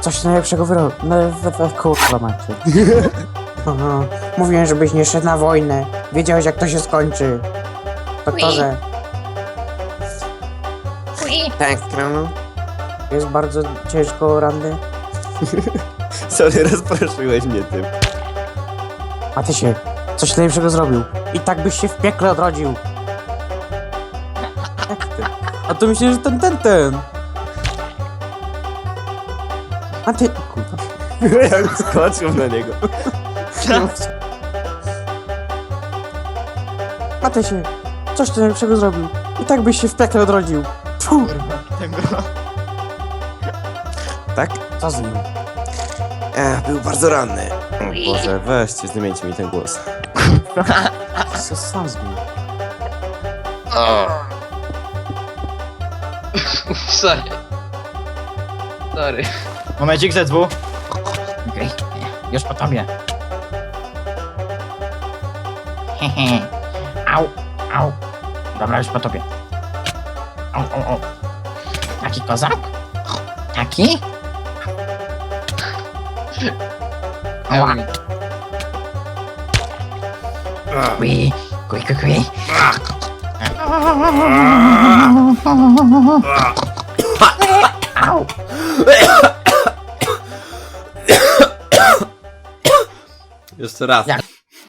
Coś najlepszego wyrobił. No, kurwa macie. Aha. Mówiłem, żebyś nie szedł na wojnę. Wiedziałeś, jak to się skończy. Doktorze, Ui. Tak, no. jest bardzo ciężko ranny. Sorry, rozproszyłeś mnie tym. A ty się, coś najlepszego zrobił. I tak byś się w piekle odrodził. Jak ty? A to myślę, że ten, ten, ten. A ty, kurwa. Jak skoczył na niego. A ty się, coś ty najlepszego zrobił. I tak byś się w piekle odrodził. Puh. Tego. Tak? Co z nim? Ech, był bardzo ranny. O Boże, weźcie, zdejmijcie mi ten głos. Co sam zmienił? Sorry. Sorry. Momencik ZW. Okej, już po tobie. Hehe. Au, au. Dobra, już po tobie. Au, au, au. Taki kozak? Taki? Ała. Kui, kui, kui, kui. Au. Jeszcze raz. Jak?